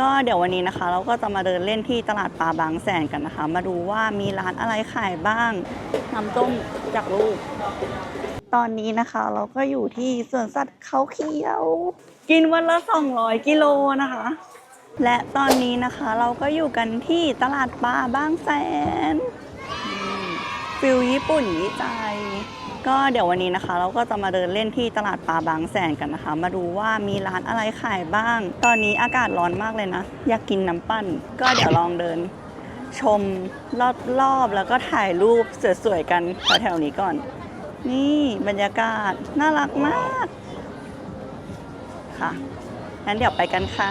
ก็เดี๋ยววันนี้นะคะ เราก็จะมาเดินเล่นที่ตลาดปลาบางแสนกันนะคะ มาดูว่ามีร้านอะไรขายบ้างน้ำต้มจากลูก ตอนนี้นะคะเราก็อยู่ที่สวนสัตว์เขาเขียว กินวันละ 200 กิโลนะคะ และตอนนี้นะคะเราก็อยู่กันที่ตลาดปลาบางแสนฟิลญี่ปุ่นวิจัย ก็เดี๋ยววันนี้นะคะ เราก็จะมาเดินเล่นที่ตลาดปลาบางแสนกันนะคะ มาดูว่ามีร้านอะไรขายบ้าง ตอนนี้อากาศร้อนมากเลยนะ อยากกินน้ำปั้น ก็เดี๋ยวลองเดิน ชมรอบๆแล้วก็ถ่ายรูปสวยๆกันแถวๆนี้ก่อน นี่บรรยากาศน่ารักมากค่ะงั้นเดี๋ยวไปกันค่ะ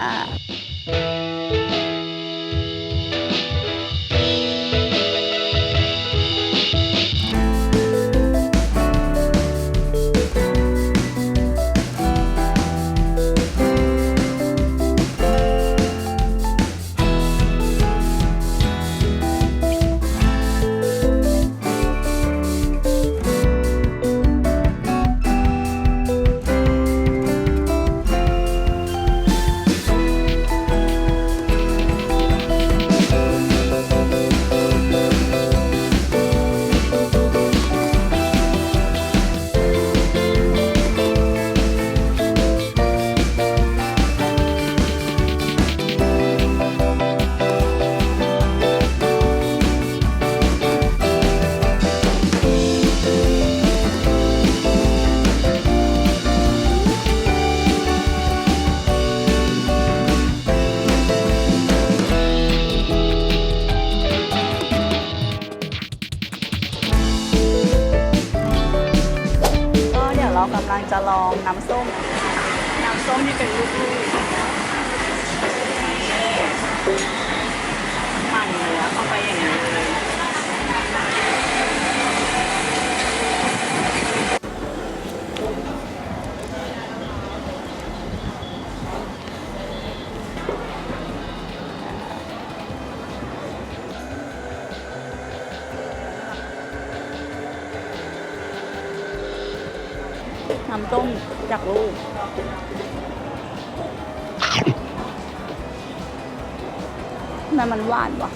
หวานว่ะ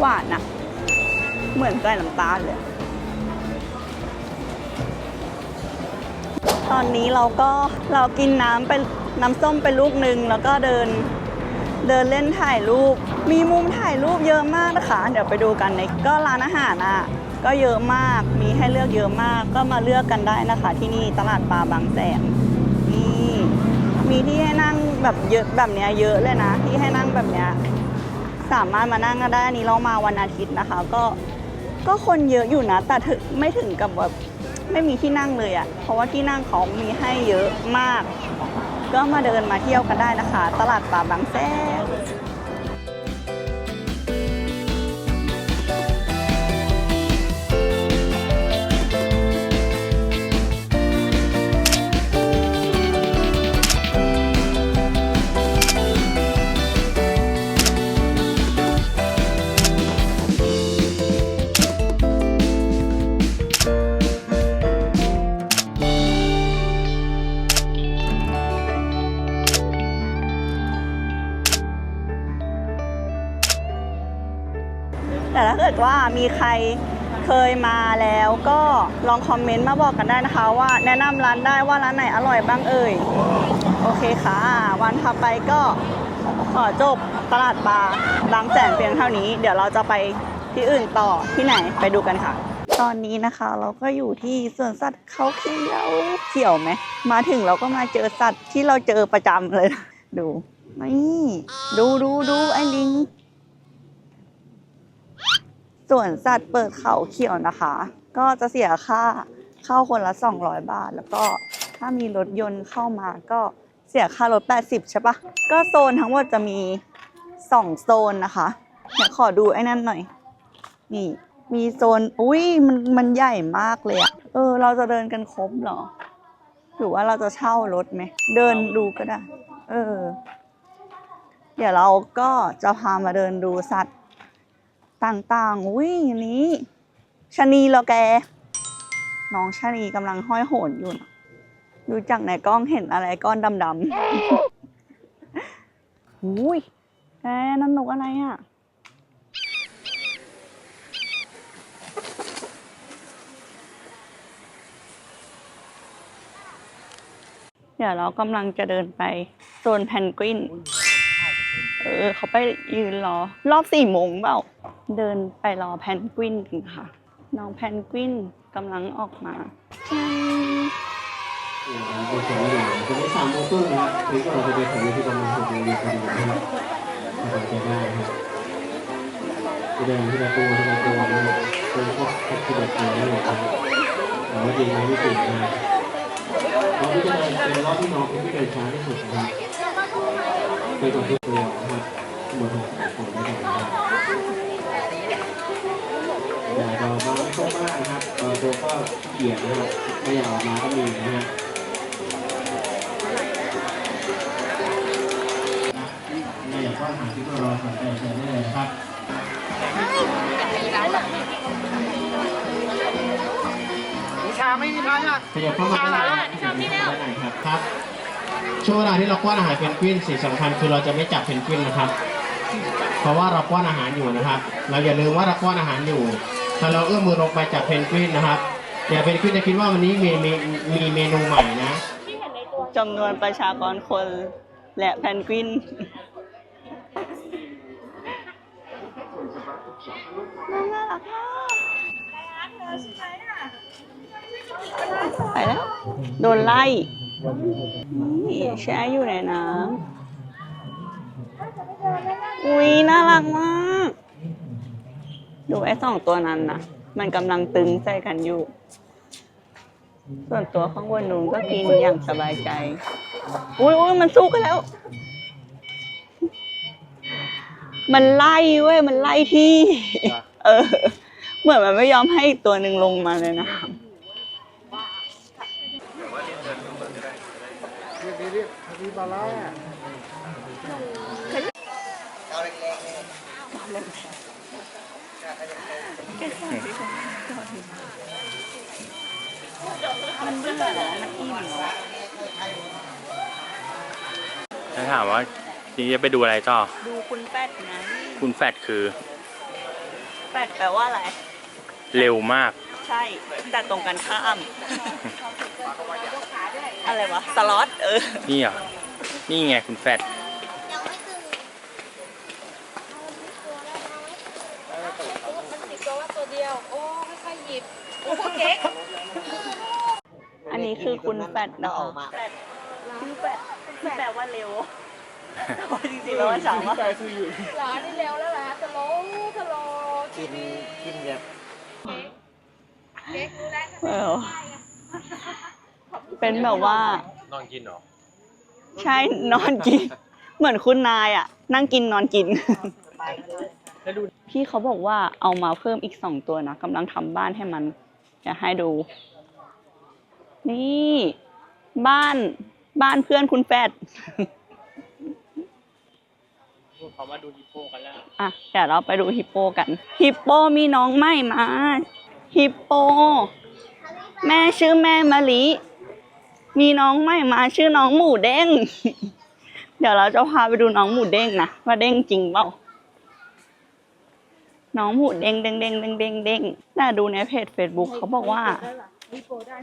หวานอะเหมือนใส่น้ำตาลเลย ตอนนี้เราก็เรากินน้ำเป็นน้ำส้มเป็นลูกหนึ่งแล้วก็เดินเดินเล่นถ่ายรูป มีมุมถ่ายรูปเยอะมากนะคะ เดี๋ยวไปดูกันในก็ร้านอาหารอะ ก็เยอะมาก มีให้เลือกเยอะมาก ก็มาเลือกกันได้นะคะ ที่นี่ตลาดปลาบางแสนนี่ มีที่ให้นั่ง แบบเยอะแบบเนี้ยเยอะเลยนะ ที่ให้นั่งแบบเนี้ยสามารถมานั่งก็ได้อันนี้เรามาวันอาทิตย์นะคะ ก็ก็คนเยอะอยู่นะ แต่ถึงไม่ถึงกับแบบไม่มีที่นั่งเลยอะ่ะ เพราะว่าที่นั่งเขามีให้เยอะมาก ก็มาเดินมาเที่ยวกันได้นะคะ ตลาดป่าบางแสน มีใครเคยมาแล้วก็ลองคอมเมนต์มาบอกกันได้นะคะ ว่าแนะนำร้านได้ว่าร้านไหนอร่อยบ้างเอ่ย โอเคค่ะ วันถัดไปก็ขอจบตลาดปลาบางแสนเพียงเท่านี้ เดี๋ยวเราจะไปที่อื่นต่อที่ไหนไปดูกันค่ะ ตอนนี้นะคะเราก็อยู่ที่สวนสัตว์เขาเขียวเขียวไหมมาถึงเราก็มาเจอสัตว์ที่เราเจอประจำเลย ดูนี่ดูดูดูไอ้ลิง ส่วนสัตว์เปิดเขาเขียวนะคะ ก็จะเสียค่าเข้าคนละ 200 บาท แล้วก็ถ้ามีรถยนต์เข้ามาก็เสียค่ารถ 80 ใช่ปะก็โซนทั้งหมดจะมี 2 โซนนะคะเดี๋ยวขอดูไอ้นั่นหน่อย นี่ มีโซน อุ้ยมันมันใหญ่มากเลยอะเออ เราจะเดินกันครบเหรอ หรือว่าเราจะเช่ารถไหม เดินดูก็ได้ เออ เดี๋ยวเราก็จะพามาเดินดูสัตว์ ต่างๆ อุ้ยอันนี้ชนีเหรอแก น้องชนีกำลังห้อยโหนอยู่นะดูจากในกล้องเห็นอะไรก้อนดำๆอุ้ยแกนั่นนกอะไรอะ เดี๋ยวเรากำลังจะเดินไปโซนแพนกวิน เออ เขาไปยืนรอ รอบสี่โมงเปล่า เดินไปรอแพนกวินกันค่ะ น้องแพนกวินกำลังออกมาจังเป็นสองอย่างจะไม่สามโมงครึ่งนะครับหรือก็เราจะไปถึงที่ประมาณหกโมงเย็นพอดีนะครับสบายใจได้ครับที่เดินที่ประตูที่ประตูนะครับเป็นพวกแท็กซี่แบบนี้นะครับแต่ว่าจริงๆไม่จริงนะครับรอบที่จะเดินเป็นรอบที่น้องเป็นที่เดินช้าที่สุดนะครับไปก่อนทุกตัวนะครับหมดหกคนได้ก่อนนะครับ แต่เราบางช่วงมากนะครับบางตัวก็เกียดนะครับไม่อยากออกมาก็มีนะฮะไม่อยากว่าหาที่รอสนใจเชิญได้เลยนะครับนิชาไม่มีร้านอะขยับเข้ามาได้เลยขยับเข้ามาได้หน่อยครับครับ ช่วงเวลาที่เราป้อนอาหารเพนกวินสิ่งสำคัญคือเราจะไม่จับเพนกวินนะครับ เพราะว่าเราป้อนอาหารอยู่นะครับ เราอย่าลืมว่าเราป้อนอาหารอยู่ ถ้าเราเอื้อมมือลงไปจับเพนกวินนะครับอย่าเพนกวินจะคิดว่าวันนี้มีมีมีเมนูใหม่นะจำนวนประชากรคนและแพนกวินน่ารักมากไปแล้ว โดนไล่ นี่แช่อยู่ในน้ำอุ้ยน่ารักมาก ดูไอ้สองตัวนั้นนะมันกำลังตึงใจกันอยู่ ส่วนตัวข้างบนนู้นก็กินอย่างสบายใจ อุ้ยอุ้ยมันสู้กันแล้ว มันไล่เว้ยมันไล่ที่ เออ เหมือนมันไม่ยอมให้ตัวหนึ่งลงมาเลยนะมันเบื่อแล้ว มันอิ่มแล้วถ้าถามว่าจริงจะไปดูอะไรต่อ ดูคุณแปดไงคุณแฟดคือแปดแปลว่าอะไร เร็วมาก ใช่ แต่ตรงกันข้าม อะไรวะ สล็อตเออ นี่เหรอ นี่ไงคุณแฟด มันติดตัวว่าตัวเดียว โอ้ค่อยๆหยิบ โอ้เก๊ก อั นนี้คือคุณแปดนะคะแปดคือแปดที่แปลว่าเร็วแต่ว่าจริงๆแล้วว่าช้ามากหลานนี่เร็วแล้วหลานจะโลจะโลกินกินแบบเก๊กรู้ได้เออเป็นแบบว่า นอนกินเหรอ ใช่นอนกิน เหมือนคุณนายอะ นั่งกินนอนกิน พี่เขาบอกว่าเอามาเพิ่มอีกสองตัวนะกำลังทำบ้านให้มันจะให้ดู นี่ บ้านบ้านเพื่อนคุณแฟดเขามาดูฮิปโปกันแล้ว อะเดี๋ยวเราไปดูฮิปโปกัน ฮิปโปมีน้องใหม่มา ฮิปโป แม่ชื่อแม่มะลิ มีน้องใหม่มาชื่อน้องหมูเด้ง เดี๋ยวเราจะพาไปดูน้องหมูเด้งนะว่าเด้งจริงเปล่า น้องหมูเด้งเด้งเด้งเด้งเด้งเด้งแต่ดูในเพจ Facebook เขาบอกว่า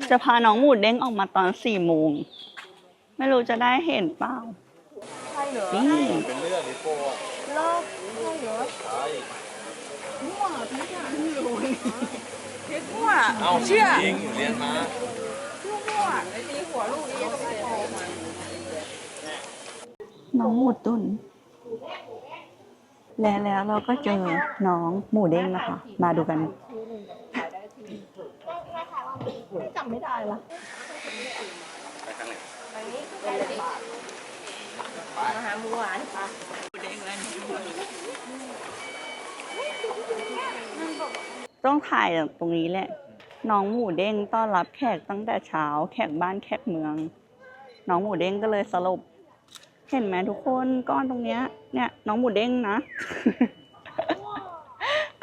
จะพาน้องหมูเด้งออกมาตอนสี่โมง ไม่รู้จะได้เห็นเปล่าใช่เหรอเป็นเรื่องฮิปโปว่าเอ้าเชื่อเองเรียนมาน้องหมูตุนและแล้วเราก็เจอน้องหมูเด้งนะคะ มาดูกัน จำไม่ได้ละต้องถ่ายตรงนี้แหละ น้องหมูเด้งต้อนรับแขกตั้งแต่เช้า แขกบ้านแขกเมือง น้องหมูเด้งก็เลยสลบ เห็นไหมทุกคนก้อนตรงเนี้ย เนี่ย น้องหมูเด้งนะ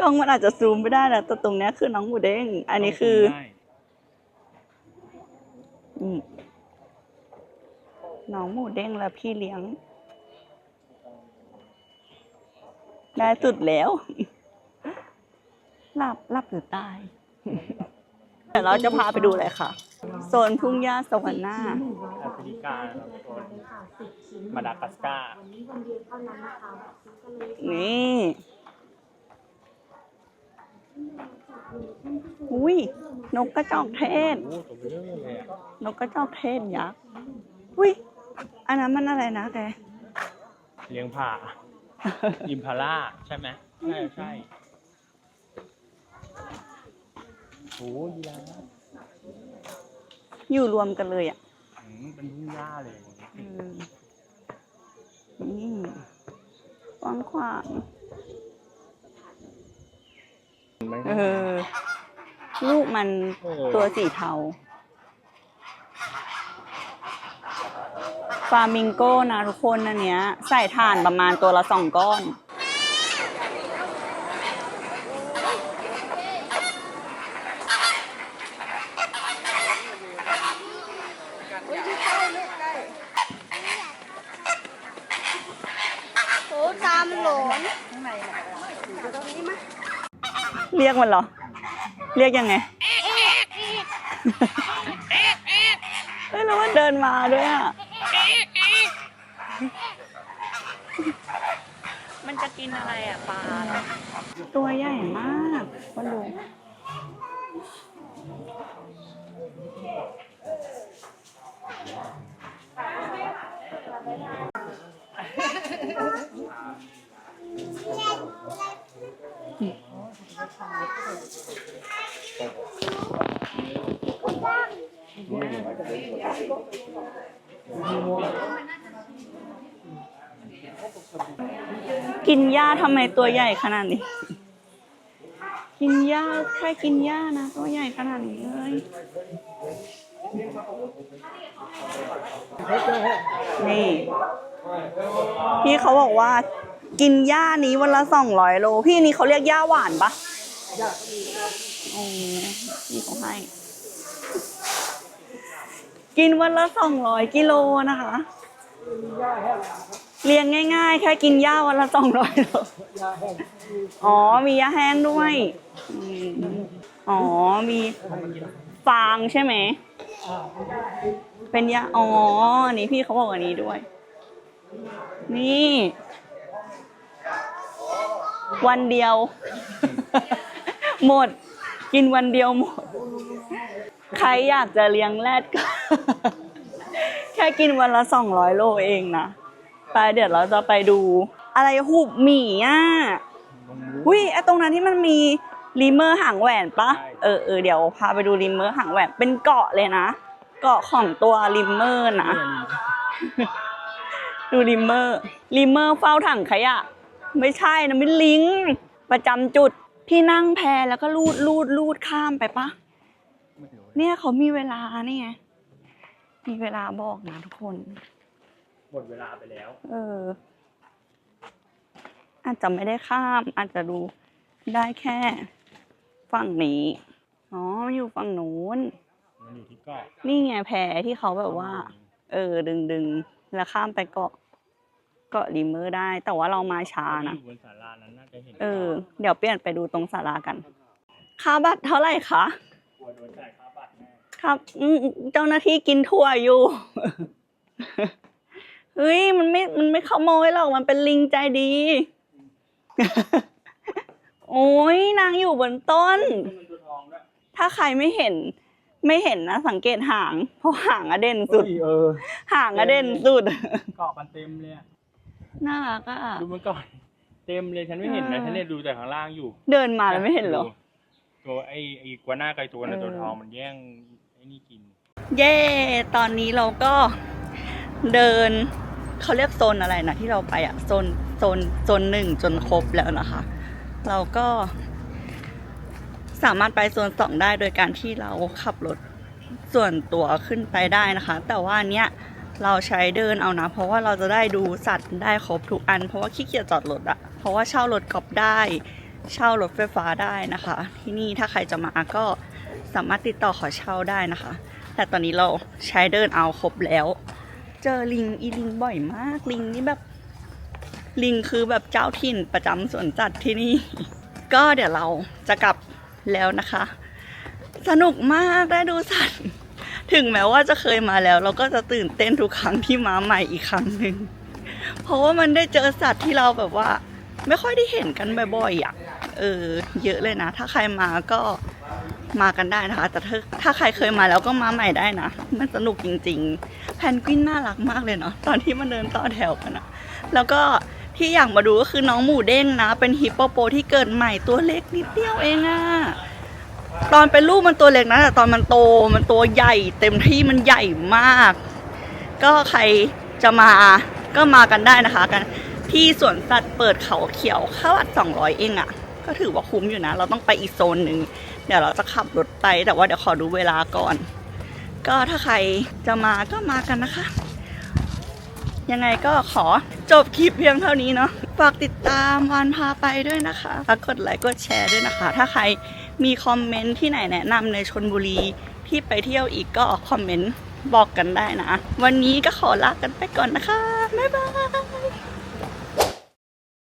กล้องมันอาจจะซูมไม่ได้นะแต่ตรงเนี้ยคือน้องหมูเด้ง อันนี้คือ อืมน้องหมูเด้งและพี่เลี้ยง ได้สุดแล้วหลับหลับหรือตายเดี๋ยวเราจะพาไปดูเลยค่ะโซนทุ่งหญ้าสวรรค์หน้าแอฟริกาครับคนมาดากัสการ์นี่ อุ้ยนกกระจอกเทศ โอ้ตัวเบลอเลยอะนกกระจอกเทศยักษ์อุ้ยอันนั้นมันอะไรนะแก เลี้ยงผ่า อิมพาร่าใช่ไหมใช่ใช่โอ้ยยีราฟอยู่รวมกันเลยอะอืมเป็นทุ่งหญ้าเลย อืมนี่กว้างขวาง มันเออ ลูกมันเออ ตัวสีเทา ฟามิงโก้นะทุกคนอันเนี้ย ใส่ถ่านประมาณตัวละสองก้อนอุ้ยที่ใกล้ลูกใกล้โอ้ตามหลอนข้างในน่ะอยู่ตรงนี้มั้ย เรียกมันเหรอ เรียกยังไงเฮ้ยแล้วมันเดินมาด้วยอะ มันจะกินอะไรอะปลาเหรอตัวใหญ่มากก็ดู นหญ้าทำไมตัวใหญ่ขนาดนี้ กินหญ้าแค่กินหญ้านะตัวใหญ่ขนาดนี้เลยนี่พี่เขาบอกว่า กินหญ้านี้วันละสองร้อยโล พี่นี่เขาเรียกหญ้าหวานปะโอ้นี่เขาให้ กินวันละสองร้อยกิโลนะคะ เลี้ยงง่ายๆ แค่กินหญ้าวันละสองร้อยโลอ๋อ มีหญ้าแห้งด้วยอืมอ๋อ มีฟางใช่ไหม เป็นหญ้าอ๋ออันนี้พี่เขาบอกอันนี้ด้วย นี่ วันเดียว หมด กินวันเดียวหมด ใครอยากจะเลี้ยงแรดก็ แค่กินวันละสองร้อยโลเองนะ ไปเดี๋ยวเราจะไปดู อะไรหุบหมี่อะอุ้ยไอตรงนั้นที่มันมีริมเมอร์หางแหวนปะเออเออเดี๋ยวพาไปดูริมเมอร์หางแหวนเป็นเกาะเลยนะ เกาะของตัวริมเมอร์นะดูริมเมอร์ริมเมอร์เฝ้าถังขยะ ไม่ใช่นะไม่ลิงประจำจุดที่นั่งแพแล้วก็ลูดลูดลูดข้ามไปปะเนี่ยเขามีเวลานี่ไงมีเวลาบอกนะทุกคน หมดเวลาไปแล้ว เออ อาจจะไม่ได้ข้าม อาจจะดูได้แค่ ฝั่งนี้ อ๋อมันอยู่ฝั่งนู้น มันอยู่ที่เกาะนี่ไงแพที่เขาแบบว่า เออ ดึงดึงแล้วข้ามไปเกาะเกาะริมเมอร์ได้ แต่ว่าเรามาช้านะ อยู่บนศาลานั้นน่าจะเห็นเออ เดี๋ยวเปลี่ยนไปดูตรงศาลากัน ค่าบัตรเท่าไหร่คะ กลัวโดนจ่ายค่าบัตรแน่ ครับอืมเจ้าหน้าที่กินทั่วอยู่ เฮ้ยมันไม่มันไม่ขโมยหรอกมันเป็นลิงใจดี โอ้ยนางอยู่บนต้น มันตัวทองด้วยถ้าใครไม่เห็น ไม่เห็นนะสังเกตหาง เพราะหางอะเด่นสุด เออหางอะเด่นสุด เกาะมันเต็มเลยอะน่ารักอะดูมันก่อน เต็มเลยฉันไม่เห็นนะเออฉันเนี่ยดูแต่ข้างล่างอยู่เดินมาแล้วไม่เห็นเหรอตัวไอ้ไอ้กัวหน้าไก่ตัวนะเออ ตัวทองมันแย่งไอ้นี่กิน เย้ ตอนนี้เราก็ เดินเขาเรียกโซนอะไรนะที่เราไปอะโซนโซนโซนหนึ่งจนครบแล้วนะคะ เราก็สามารถไปโซนสองได้โดยการที่เราขับรถส่วนตัวขึ้นไปได้นะคะ แต่ว่าเนี้ยเราใช้เดินเอานะ เพราะว่าเราจะได้ดูสัตว์ได้ครบทุกอัน เพราะว่าขี้เกียจจอดรถอะเพราะว่าเช่ารถกอล์ฟได้ เช่ารถไฟฟ้าได้นะคะ ที่นี่ถ้าใครจะมาก็สามารถติดต่อขอเช่าได้นะคะ แต่ตอนนี้เราใช้เดินเอาครบแล้ว เจอลิงอีลิงบ่อยมากลิงนี่แบบ ลิงคือแบบเจ้าถิ่นประจำสวนสัตว์ที่นี่ ก็เดี๋ยวเราจะกลับแล้วนะคะ สนุกมากได้ดูสัตว์ ถึงแม้ว่าจะเคยมาแล้ว เราก็จะตื่นเต้นทุกครั้งที่มาใหม่อีกครั้งหนึ่งเพราะว่ามันได้เจอสัตว์ที่เราแบบว่า ไม่ค่อยได้เห็นกันบ่อยๆอะเออ เยอะเลยนะ ถ้าใครมาก็ มากันได้นะคะ แต่ถ้าถ้าใครเคยมาแล้วก็มาใหม่ได้นะ มันสนุกจริง ๆ แพนกวินน่ารักมากเลยเนาะตอนที่มันเดินต่อแถวกันอะแล้วก็ที่อยากมาดูก็คือน้องหมูเด้งนะ เป็นฮิปโปโปที่เกิดใหม่ตัวเล็กนิดเดียวเองอะตอนเป็นลูกมันตัวเล็กนะแต่ตอนมันโตมันตัวใหญ่ เต็มที่มันใหญ่มาก ก็ใครจะมาก็มากันได้นะคะ กันที่สวนสัตว์เปิดเขาเขียวค่าวัด200 เองอะ่ะ ก็ถือว่าคุ้มอยู่นะ เราต้องไปอีกโซนหนึ่ง เดี๋ยวเราจะขับรถไปแต่ว่าเดี๋ยวขอดูเวลาก่อน ก็ถ้าใครจะมาก็มากันนะคะ ยังไงก็ขอจบคลิปเพียงเท่านี้เนาะฝากติดตามวันพาไปด้วยนะคะฝากกดไลค์กดแชร์ด้วยนะคะ ถ้าใครมีคอมเมนต์ที่ไหนแนะนำในชนบุรีที่ไปเที่ยวอีกก็คอมเมนต์บอกกันได้นะ วันนี้ก็ขอลากันไปก่อนนะคะ บ๊ายบาย